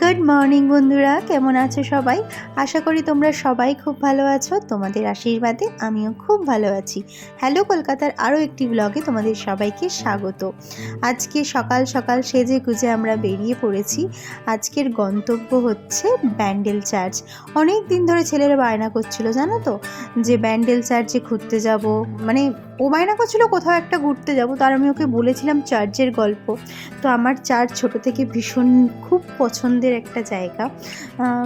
Good morning বন্ধুরা। কেমন আছো সবাই? আশা করি তোমরা সবাই খুব ভালো আছো। তোমাদের আশীর্বাদে আমিও খুব ভালো আছি। হ্যালো কলকাতার আরও একটি ব্লগে তোমাদের সবাইকে স্বাগত। আজকে সকাল সকাল সেজে গুজে আমরা বেরিয়ে পড়েছি। আজকের গন্তব্য হচ্ছে ব্যান্ডেল চার্চ। অনেক দিন ধরে ছেলেরা বায়না করছিল, জানো তো? যে ব্যান্ডেল চার্চে ঘুরতে যাব। মানে ও ছিল কোথাও একটা ঘুরতে যাব, তার আমি ওকে বলেছিলাম চার্চের গল্প। তো আমার চার্চ ছোট থেকে ভীষণ খুব পছন্দের একটা জায়গা।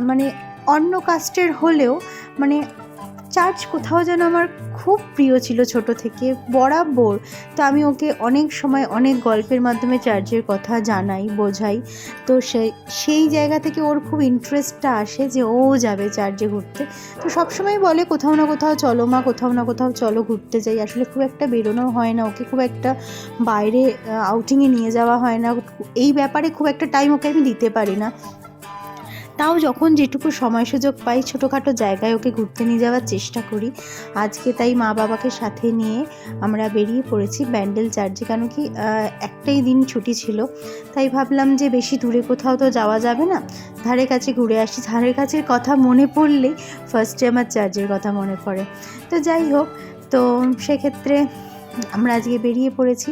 মানে অন্য কাস্টের হলেও মানে চার্চ কোথাও যেন আমার খুব প্রিয় ছিল ছোট থেকে, বরাবর। তো আমি ওকে অনেক সময় অনেক গল্পের মাধ্যমে চার্চের কথা জানাই, বোঝাই। তো সেই সেই জায়গা থেকে ওর খুব ইন্টারেস্টটা আসে যে ও যাবে চার্চে ঘুরতে। তো সবসময় বলে, কোথাও না কোথাও চলো মা, কোথাও না কোথাও চলো ঘুরতে যাই। আসলে খুব একটা বেরোনো হয় না, ওকে খুব একটা বাইরে আউটিংয়ে নিয়ে যাওয়া হয় না। এই ব্যাপারে খুব একটা টাইম ওকে আমি দিতে পারি না। তাও যখন যেটুকু সময় সুযোগ পাই, ছোটোখাটো জায়গায় ওকে ঘুরতে নিয়ে যাওয়ার চেষ্টা করি। আজকে তাই মা বাবাকে সাথে নিয়ে আমরা বেরিয়ে পড়েছি ব্যান্ডেল চার্জে কেন কি একটাই দিন ছুটি ছিল। তাই ভাবলাম যে বেশি দূরে কোথাও তো যাওয়া যাবে না। ধারে কাছে ঘুরে আসি। ধারে কাছের কথা মনে পড়লেই ফার্স্টে আমার চার্চের কথা মনে পড়ে। তো যাই হোক, তো সেক্ষেত্রে আমরা আজকে বেরিয়ে পড়েছি।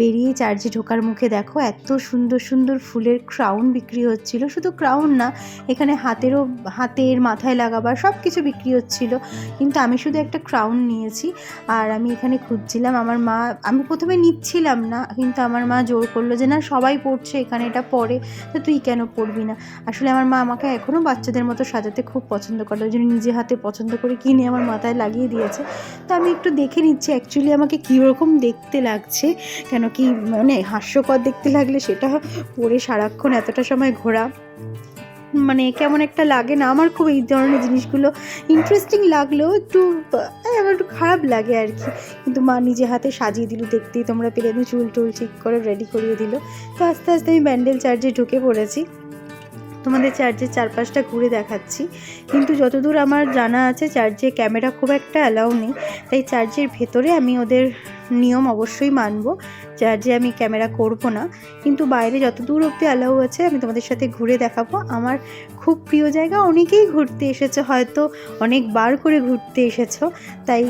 বেরিয়ে চার্চে ঢোকার মুখে দেখো, এত সুন্দর সুন্দর ফুলের ক্রাউন বিক্রি হচ্ছিল। শুধু ক্রাউন না, এখানে হাতেরও, হাতের মাথায় লাগাবার সব কিছু বিক্রি হচ্ছিল। কিন্তু আমি শুধু একটা ক্রাউন নিয়েছি আর আমি এখানে খুঁজছিলাম। আমার মা, আমি প্রথমে নিচ্ছিলাম না, কিন্তু আমার মা জোর করল যে, না, সবাই পড়ছে এখানে, এটা পরে, তো তুই কেন পড়বি না? আসলে আমার মা আমাকে এখনও বাচ্চাদের মতো সাজাতে খুব পছন্দ করে। ওই জন্য নিজে হাতে পছন্দ করে কিনে আমার মাথায় লাগিয়ে দিয়েছে। তো আমি একটু দেখে নিচ্ছি অ্যাকচুয়ালি আমাকে কীরকম দেখতে লাগছে, কেন কি মানে হাস্যকর দেখতে লাগলে সেটা পরে সারাক্ষণ এতটা সময় ঘোরা। মানে কেমন একটা লাগে না, আমার খুব এই ধরনের জিনিসগুলো ইন্টারেস্টিং লাগলেও একটু আমার একটু খারাপ লাগে আর কি। কিন্তু মা নিজে হাতে সাজিয়ে দিল, দেখতেই তোমরা পেলে চুল টুল ঠিক করে রেডি করিয়ে দিল। তো আস্তে আস্তে আমি ব্যান্ডেল চার্জে ঢুকে পড়েছি। তোমাদের চার্চের চারপাশটা ঘুরে দেখাচ্ছি। কিন্তু যতদূর আমার জানা আছে চার্জে ক্যামেরা খুব একটা অ্যালাউ নেই। তাই চার্চের ভেতরে আমি ওদের নিয়ম অবশ্যই মানবো। চার্চে আমি ক্যামেরা করব না, কিন্তু বাইরে যত দূর অব্দি অ্যালাউ আছে, আমি তোমাদের সাথে ঘুরে দেখাবো। আমার খুব প্রিয় জায়গা, অনেকেই ঘুরতে এসেছ, হয়তো অনেকবার করে ঘুরতে এসেছ। তাই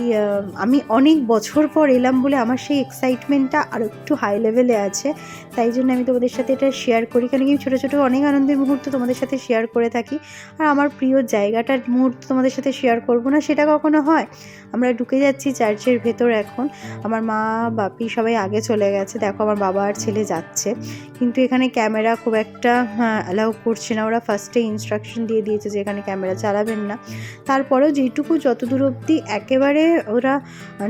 আমি অনেক বছর পর এলাম বলে আমার সেই এক্সাইটমেন্টটা আরও একটু হাই লেভেলে আছে। তাই জন্য আমি তোমাদের সাথে এটা শেয়ার করি, কেন কি ছোটো ছোটো অনেক আনন্দের মুহূর্ত তোমাদের সাথে শেয়ার করে থাকি। আর আমার প্রিয় জায়গাটার মুহূর্ত তোমাদের সাথে শেয়ার করব না, সেটা কখনো হয়। আমরা ঢুকে যাচ্ছি চার্চের ভেতর এখন। আমার মা, বাপি সবাই আগে চলে গেছে দেখো আমার বাবা আর ছেলে যাচ্ছে। কিন্তু এখানে ক্যামেরা খুব একটা অ্যালাউ করছে না। ওরা ফার্স্টে ইনস্ট্রাকশন দিয়ে দিয়েছে যে এখানে ক্যামেরা চালাবেন না। তারপরেও যেটুকু যত দূর অবধি একেবারে ওরা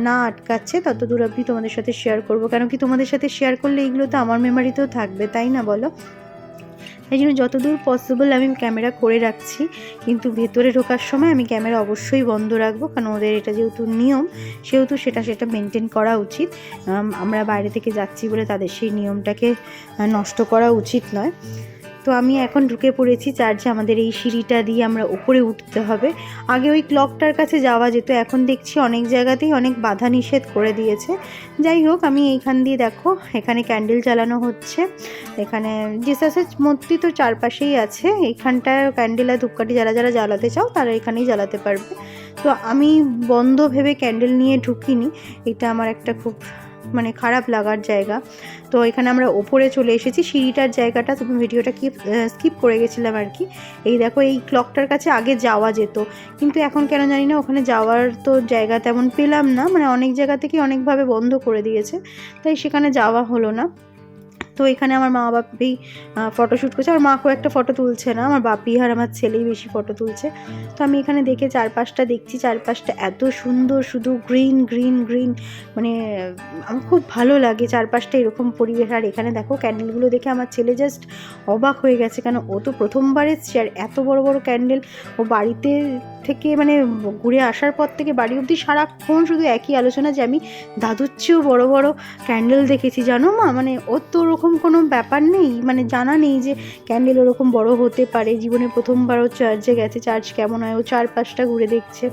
না আটকাচ্ছে তত দূর অবধি তোমাদের সাথে শেয়ার করব। কেন কি তোমাদের সাথে শেয়ার করলে এগুলো তো আমার মেমারিতেও থাকবে, তাই না বলো? তাই জন্য যতদূর পসিবল আমি ক্যামেরা করে রাখছি। কিন্তু ভেতরে ঢোকার সময় আমি ক্যামেরা অবশ্যই বন্ধ রাখব, কারণ ওদের এটা যেহেতু নিয়ম, সেহেতু সেটা সেটা মেনটেন করা উচিত। আমরা বাইরে থেকে যাচ্ছি বলে তাদের সেই নিয়মটাকে নষ্ট করা উচিত নয়। তো আমি এখন ঢুকে পড়েছি চার্চে। আমাদের এই সিঁড়িটা দিয়ে আমরা উপরে উঠতে হবে। আগে ওই ক্লকটার কাছে যাওয়া যেত। এখন দেখছি অনেক জায়গাতেই অনেক বাধা নিষেধ করে দিয়েছে। যাই হোক, আমি এইখান দিয়ে দেখো, এখানে ক্যান্ডেল চালানো হচ্ছে। এখানে জিসাসের মূর্তি তো চারপাশেই আছে। এইখানটায় ক্যান্ডেল আর ধূপকাঠি যারা যারা জ্বালাতে চাও, তারা এখানেই জ্বালাতে পারবে। তো আমি বন্ধ ভেবে ক্যান্ডেল নিয়ে ঢুকিনি। এটা আমার একটা খুব মানে খারাপ লাগার জায়গা। তো এখানে আমরা ওপরে চলে এসেছি, সিঁড়িটার জায়গাটা। তুমি ভিডিওটা কি স্কিপ করে গেছিলাম আর কি। এই দেখো, এই ক্লকটার কাছে আগে যাওয়া যেত। কিন্তু এখন কেন জানি না, ওখানে যাওয়ার তো জায়গা তেমন পেলাম না। মানে অনেক জায়গা থেকে অনেকভাবে বন্ধ করে দিয়েছে। তাই সেখানে যাওয়া হলো না। তো এখানে আমার মা বাপি ফটোশ্যুট করছে। আমার মা খুব একটা ফটো তুলছে না। আমার বাপি আর আমার ছেলেই বেশি ফটো তুলছে। তো আমি এখানে দেখে চারপাশটা দেখছি। চারপাশটা এত সুন্দর শুধু গ্রিন গ্রিন গ্রিন মানে আমার খুব ভালো লাগে চারপাশটা এরকম পরিবেশ। আর এখানে দেখো ক্যান্ডেলগুলো দেখে আমার ছেলে জাস্ট অবাক হয়ে গেছে। কেন ও তো প্রথমবার এসছে আর এত বড় বড় ক্যান্ডেল ও বাড়িতে থেকে মানে ঘুরে আসার পর থেকে বাড়ি অবধি সারাক্ষণ শুধু একই আলোচনা যে আমি দাদুর চেয়েও বড় বড় ক্যান্ডেল দেখেছি। জানো মা? মানে ওর তো ওরকম এরকম কোনো ব্যাপার নেই? মানে জানা নেই যে ক্যান্ডেল ওরকম বড় হতে পারে। জীবনে প্রথমবার ও চার্চে গেছে। চার্চ কেমন হয়? ও চারপাশটা ঘুরে দেখছে।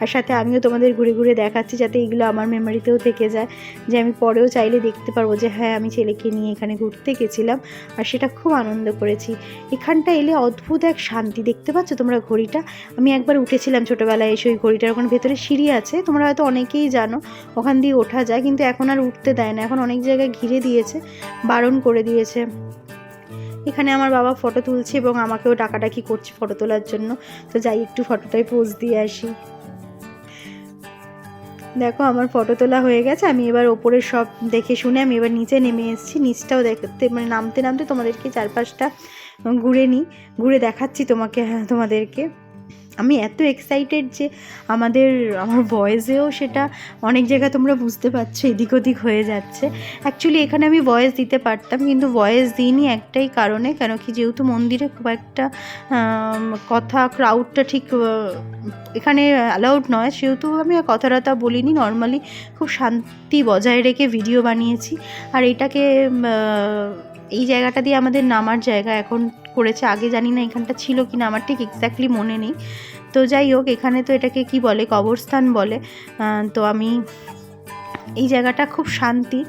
আর সাথে আমিও তোমাদের ঘুরে ঘুরে দেখাচ্ছি যাতে এগুলো আমার মেমারিতেও থেকে যায়। যে আমি পরেও চাইলে দেখতে পারব যে হ্যাঁ আমি ছেলেকে নিয়ে এখানে ঘুরতে গেছিলাম। আর সেটা খুব আনন্দ করেছি। এখানটা এলে অদ্ভুত এক শান্তি। দেখতে পাচ্ছ তোমরা ঘড়িটা? আমি একবার উঠেছিলাম ছোটোবেলায় এসে ওই ঘড়িটার। ওখানে ভেতরে সিঁড়ি আছে। তোমরা হয়তো অনেকেই জানো। ওখান দিয়ে ওঠা যায়। কিন্তু এখন আর উঠতে দেয় না। এখন অনেক জায়গায় ঘিরে দিয়েছে। বারণ করে দিয়েছে। এখানে আমার বাবা ফটো তুলছে এবং আমাকেও ডাকাডাকি করছে ফটো তোলার জন্য। তো যাই, একটু ফটোটাই পোজ দিয়ে আসি। দেখো, আমার ফটো তোলা হয়ে গেছে। আমি এবার ওপরে সব দেখে শুনে আমি এবার নিচে নেমে এসেছি। নিচটাও দেখতে মানে নামতে নামতে তোমাদেরকে চারপাশটা ঘুরে নিই। ঘুরে দেখাচ্ছি তোমাকে, তোমাদেরকে। আমি এত এক্সাইটেড যে আমাদের, আমার ভয়েসেও সেটা অনেক জায়গায় তোমরা বুঝতে পারছ, এদিক ওদিক হয়ে যাচ্ছে। অ্যাকচুয়ালি এখানে আমি ভয়েস দিতে পারতাম, কিন্তু ভয়েস দিইনি একটাই কারণে, কেন কি যেহেতু মন্দিরে খুব একটা কথা ক্রাউডটা ঠিক এখানে অ্যালাউড নয়। সেহেতু আমি আর কথা টথা বলিনি নর্মালি খুব শান্তি বজায় রেখে ভিডিও বানিয়েছি। আর এটাকে এই জায়গাটা দিয়ে আমাদের নামার জায়গা এখন করেছে, আগে জানি না এখানটা ছিল কি না আমার ঠিক এক্স্যাক্টলি মনে নেই। তো যাই হোক, এখানে তো এটাকে কি বলে, কবরস্থান বলে। তো আমি এই জায়গাটা খুব শান্তি।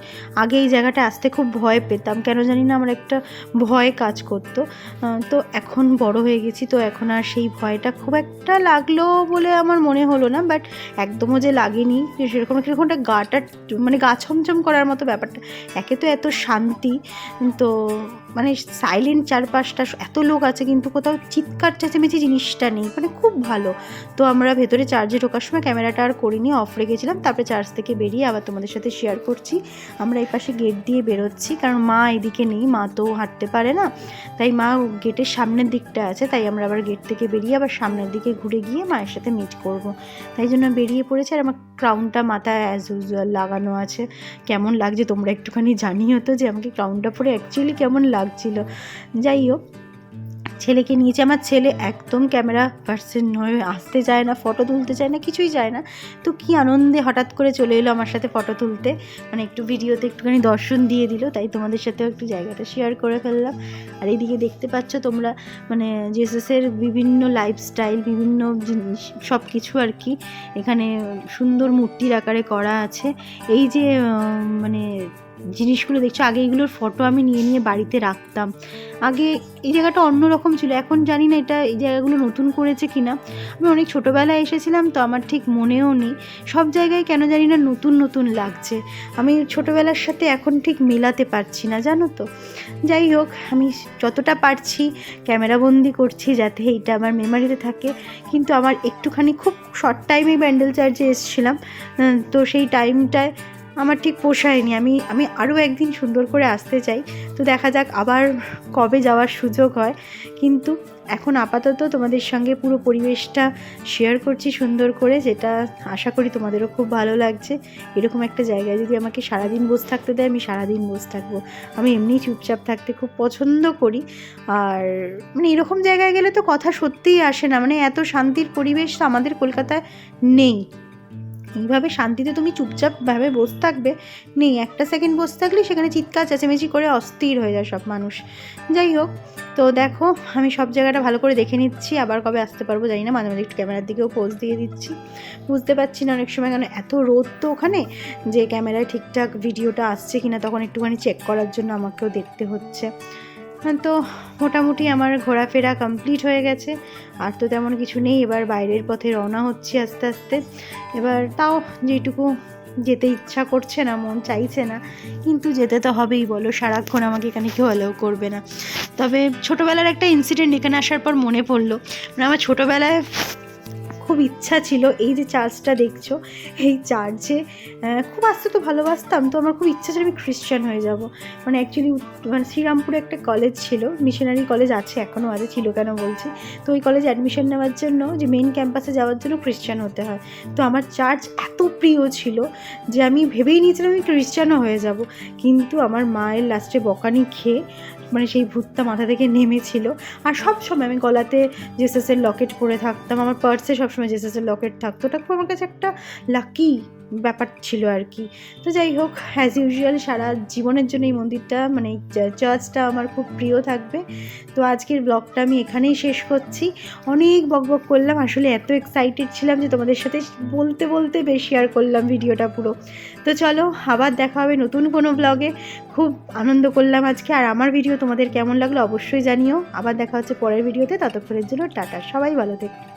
আগে এই জায়গাটা আসতে খুব ভয় পেতাম, কেন জানি না আমার একটা ভয় কাজ করতো। তো এখন বড় হয়ে গেছি, তো এখন আর সেই ভয়টা খুব একটা লাগল বলে আমার মনে হলো না বাট একদমও যে লাগেনি। সেরকম কীরকম একটা গাটা মানে গা ছমছম করার মতো ব্যাপারটা। একে তো এত শান্তি, তো মানে সাইলেন্ট চারপাশটা এত লোক আছে কিন্তু কোথাও চিৎকার, চেঁচামেচি জিনিসটা নেই মানে খুব ভালো। তো আমরা ভেতরে চার্জে ঢোকার সময় ক্যামেরাটা আর করিনি অফ রেখেছিলাম, তারপরে চার্জ থেকে বেরিয়ে আবার তোমাদের সাথে শেয়ার করছি। আমরা এই পাশে গেট দিয়ে বেরোচ্ছি, কারণ মা এদিকে নেই, মা তো হাঁটতে পারে না। তাই মা গেটের সামনের দিকটা আছে, তাই আমরা আবার গেট থেকে বেরিয়ে আবার সামনের দিকে ঘুরে গিয়ে মায়ের সাথে মিট করব। তাই জন্য বেরিয়ে পড়েছি আর আমার ক্রাউনটা মাথায় অ্যাজ ইউজুয়াল লাগানো আছে। কেমন লাগছে তোমরা একটুখানি জানিও তো যে আমাকে ক্রাউনটা পরে অ্যাকচুয়ালি কেমন লাগছিল। যাই হোক, ছেলেকে নিয়েছে। আমার ছেলে একদম ক্যামেরা পার্সন নয় আসতে চায় না, ফটো তুলতে চায় না, কিছুই চায় না। তো কি আনন্দে হঠাৎ করে চলে এলো আমার সাথে ফটো তুলতে। মানে একটু ভিডিওতে একটুখানি দর্শন দিয়ে দিল, তাই তোমাদের সাথেও একটু জায়গাটা শেয়ার করে ফেললাম। আর এইদিকে দেখতে পাচ্ছ তোমরা মানে জেসাসের বিভিন্ন লাইফস্টাইল বিভিন্ন জিনিস সব কিছু আর কি। এখানে সুন্দর মূর্তির আকারে করা আছে। এই যে মানে জিনিসগুলো দেখছ। আগে এগুলোর ফটো আমি নিয়ে নিয়ে বাড়িতে রাখতাম। আগে এই জায়গাটা অন্যরকম ছিল। এখন জানি না এটা এই জায়গাগুলো নতুন করেছে কিনা। আমি অনেক ছোটোবেলায় এসেছিলাম, তো আমার ঠিক মনেও নেই। সব জায়গায় কেন জানি না নতুন নতুন লাগছে। আমি ছোটোবেলার সাথে এখন ঠিক মেলাতে পারছি না, জানো তো? যাই হোক, আমি যতটা পারছি ক্যামেরাবন্দি করছি যাতে এইটা আমার মেমারিতে থাকে। কিন্তু আমার একটুখানি খুব শর্ট টাইমে ব্যান্ডেল চার্জে এসেছিলাম। তো সেই টাইমটায় আমার ঠিক পোষায়নি। আমি আমি আরও একদিন সুন্দর করে আসতে চাই। তো দেখা যাক আবার কবে যাওয়ার সুযোগ হয়। কিন্তু এখন আপাতত তোমাদের সঙ্গে পুরো পরিবেশটা শেয়ার করছি সুন্দর করে, যেটা আশা করি তোমাদেরও খুব ভালো লাগছে। এরকম একটা জায়গায় যদি আমাকে সারাদিন বসে থাকতে দেয়, আমি সারাদিন বসে থাকব। আমি এমনি চুপচাপ থাকতে খুব পছন্দ করি। আর মানে এরকম জায়গায় গেলে তো কথা সত্যিই আসে না। মানে এত শান্তির পরিবেশ তো আমাদের কলকাতায় নেই। এইভাবে শান্তিতে তুমি চুপচাপভাবে বসে থাকবে, নেই, একটা সেকেন্ড বসে থাকলে সেখানে চিৎকার, চেঁচামেচি করে অস্থির হয়ে যায় সব মানুষ। যাই হোক, তো দেখো, আমি সব জায়গাটা ভালো করে দেখে নিচ্ছি, আবার কবে আসতে পারব জানি না, মাঝে মাঝে একটু ক্যামেরার দিকেও পোজ দিয়ে দিচ্ছি। বুঝতে পারছি না অনেক সময় কেন এত রোদ তো ওখানে যে ক্যামেরায় ঠিকঠাক ভিডিওটা আসছে কিনা, তখন একটুখানি চেক করার জন্য আমাকেও দেখতে হচ্ছে। তো মোটামুটি আমার ঘোরাফেরা কমপ্লিট হয়ে গেছে। আর তো তেমন কিছু নেই, এবার বাইরের পথে রওনা হচ্ছি আস্তে আস্তে। এবার তাও যেটুকু যেতে ইচ্ছা করছে না, মন চাইছে না, কিন্তু যেতে তো হবেই বলো, সারাক্ষণ আমাকে এখানে কেউ অ্যালাউ করবে না। তবে ছোটোবেলার একটা ইনসিডেন্ট এখানে আসার পর মনে পড়ল। মানে আমার ছোটোবেলায় খুব ইচ্ছা ছিল এই যে চার্চটা দেখছ, এই চার্চে খুব আসতে তো ভালোবাসতাম, তো আমার খুব ইচ্ছা ছিল আমি খ্রিশ্চান হয়ে যাব। মানে অ্যাকচুয়ালি মানে শ্রীরামপুরে একটা কলেজ ছিল মিশনারি কলেজ আছে এখনও আছে, ছিল কেন বলছি? তো ওই কলেজে অ্যাডমিশন নেওয়ার জন্য যে মেন ক্যাম্পাসে যাওয়ার জন্য খ্রিস্টান হতে হয়। তো আমার চার্চ এত প্রিয় ছিল যে আমি ভেবেই নিয়েছিলাম আমি খ্রিস্টানও হয়ে যাব। কিন্তু আমার মায়ের লাস্টে বকানি খেয়ে মানে সেই ভূতটা মাথা থেকে নেমেছিল। আর সব সময় আমি গলাতে জেসাসের লকেট পরে থাকতাম, আমার পার্সে সবসময় সবসময় জেসেসে লকেট থাকতো ওটা খুব আমার কাছে একটা লাকি ব্যাপার ছিল আর কি। তো যাই হোক অ্যাজ ইউজুয়াল সারা জীবনের জন্য এই মন্দিরটা মানে চার্চটা আমার খুব প্রিয় থাকবে। তো আজকের ব্লগটা আমি এখানেই শেষ করছি। অনেক বক বক করলাম, আসলে এত এক্সাইটেড ছিলাম যে তোমাদের সাথে বলতে বলতে বেশি আর করলাম ভিডিওটা পুরো। তো চলো, আবার দেখা হবে নতুন কোনো ব্লগে খুব আনন্দ করলাম আজকে, আর আমার ভিডিও তোমাদের কেমন লাগল অবশ্যই জানিও। আবার দেখা হচ্ছে পরের ভিডিওতে ততক্ষণের জন্য টাটা, সবাই ভালো থেকো।